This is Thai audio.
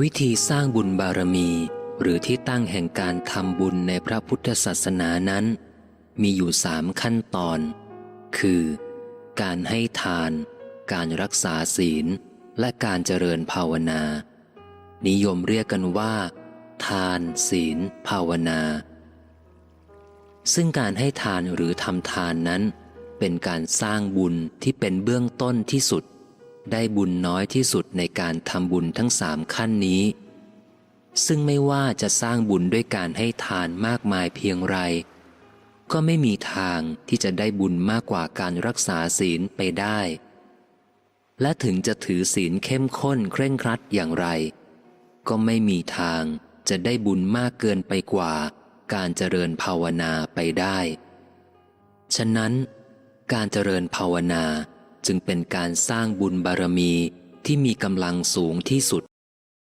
วิธีสร้างบุญบารมี หรือที่ตั้งแห่งการทำบุญในพระพุทธศาสนานั้น มีอยู่สามขั้นตอน คือ การให้ทาน การรักษาศีล และการเจริญภาวนา นิยมเรียกกันว่า ทาน ศีล ภาวนา ซึ่งการให้ทานหรือทำทานนั้น เป็นการสร้างบุญที่เป็นเบื้องต้นที่สุด ได้บุญน้อยที่สุดในการทำบุญทั้งสามขั้นนี้ ซึ่งไม่ว่าจะสร้างบุญด้วยการให้ทานมากมายเพียงไร ก็ไม่มีทางที่จะได้บุญมากกว่าการรักษาศีลไปได้ และถึงจะถือศีลเข้มข้นเคร่งครัดอย่างไร ก็ไม่มีทางจะได้บุญมากเกินไปกว่า การเจริญภาวนาไปได้ ฉะนั้น การเจริญภาวนา จึงเป็นการสร้างบุญบารมีที่มีกำลังสูงที่สุด